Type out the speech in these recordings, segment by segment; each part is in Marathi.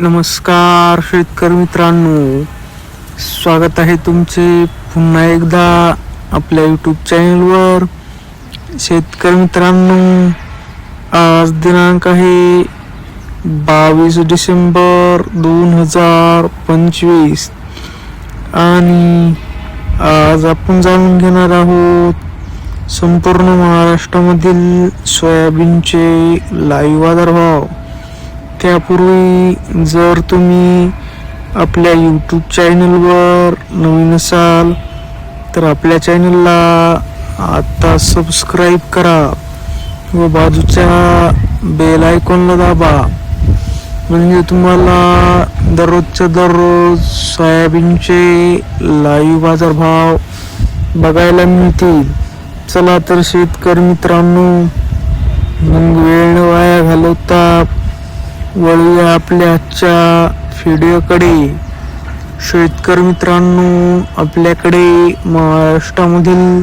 नमस्कार शेतकरी मित्रांनो. स्वागत आहे तुमचे पुन्हा एकदा आपल्या यूट्यूब चॅनलवर शेतकरी मित्रांनो आज दिनांक आहे बावीस डिसेंबर दोन हजार पंचवीस. आणि आज आपण जाणून घेणार आहोत संपूर्ण महाराष्ट्रामधील सोयाबीनचे लाईव्ह बाजारभाव. त्यापूर्वी जर तुम्ही आपल्या यूट्यूब चॅनलवर नवीन असाल तर आपल्या चॅनलला आत्ता सबस्क्राईब करा व बाजूच्या बेल आयकॉनला दाबा. म्हणजे तुम्हाला दररोजच्या दररोज सोयाबीनचे लाईव्ह बाजारभाव बघायला मिळतील. चला तर शेतकरी मित्रांनो मग वेळ न वाया घालवता वळूया आपल्या आजच्या व्हिडिओकडे. शेतकरी मित्रांनो आपल्याकडे महाराष्ट्रामधील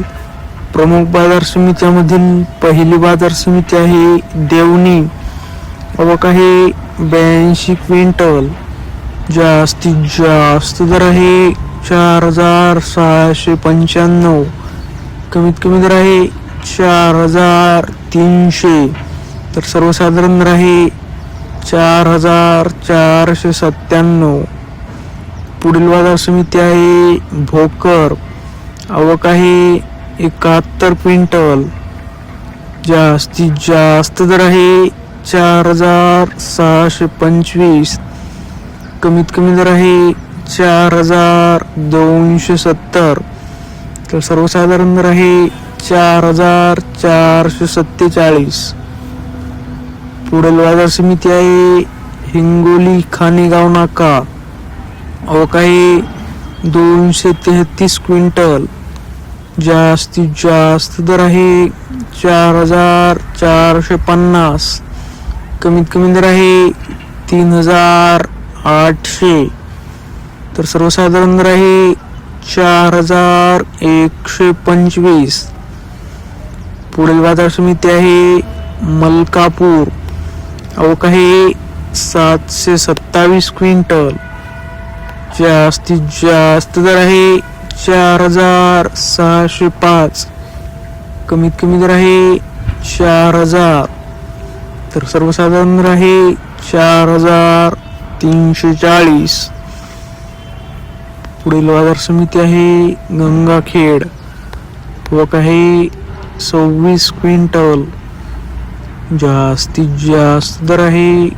प्रमुख बाजार समित्यामधील पहिली बाजार समिती आहे देवणी. अवक आहे ब्याऐंशी क्विंटल जास्तीत जास्त दर आहे चार हजार सहाशे पंच्याण्णव. कमीत कमी दर आहे चार हजार तीनशे. तर सर्वसाधारण दर आहे चार हजार चारशे सत्त्याण्णव. पुढील बाजार समिती आहे भोकर. आवक आहे एकाहत्तर क्विंटल. जास्तीत जास्त दर आहे चार हजार सहाशे पंचवीस. कमीत कमी दर आहे चार हजार दोनशे सत्तर. तर सर्वसाधारण दर आहे चार हजार चारशे सत्तेचाळीस. पुढील बाजार समिती आहे हिंगोली खानेगाव नाका. अवकाळी आहे दोनशे तेहतीस क्विंटल. जास्तीत जास्त दर आहे चार हजार चारशे पन्नास. कमीत कमी दर आहे तीन हजार आठशे. तर सर्वसाधारण दर आहे चार हजार एकशे पंचवीस. पुढील बाजार समिती आहे मलकापूर. अहो काही सातशे सत्तावीस क्विंटल. जास्तीत जास्त दर आहे चार हजार सहाशे पाच. कमीत कमी दर आहे चार हजार. तर सर्वसाधारण दर आहे चार हजार तीनशे चाळीस. पुढील बाजार समिती आहे गंगाखेड. वक आहे सव्वीस क्विंटल. जास्तीत जास्त दर आहे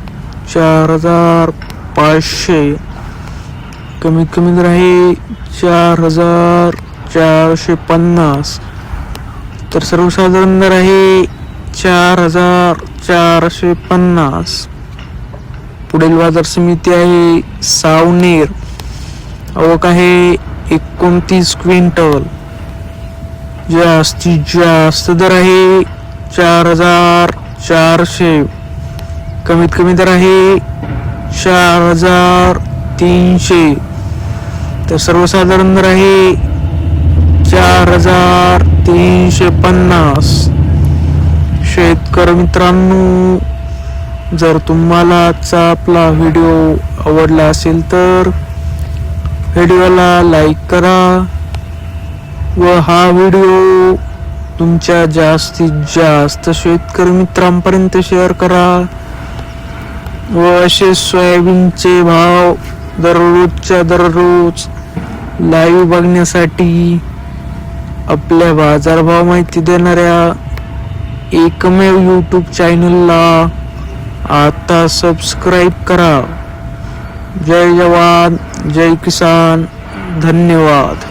चार हजार पाचशे. कमीत कमी दर आहे चार हजार चारशे पन्नास. तर सर्वसाधारण दर आहे चार हजार चारशे पन्नास. पुढील बाजार समिती आहे सावनेर. आवक आहे एकोणतीस क्विंटल. जास्तीत जास्त दर आहे चार हजार चारशे. कमीत कमी दर आहे चार हजार तीनशे. तर सर्वसाधारण दर आहे चार हजार तीनशे पन्नास. शेतकरी मित्रांनो जर तुम्हाला आजचा आपला व्हिडिओ आवडला असेल तर व्हिडिओला लाईक करा व हा व्हिडिओ तुमच्या जास्तीत जास्त शेतकरी मित्रांपर्यंत शेअर करा. व असे सोयाबीनचे भाव दररोजच्या दररोज लाईव्ह बघण्यासाठी आपल्या बाजारभाव माहिती देणाऱ्या एकमेव यूट्यूब चॅनलला आता सबस्क्राईब करा. जय जवान जय किसान. धन्यवाद.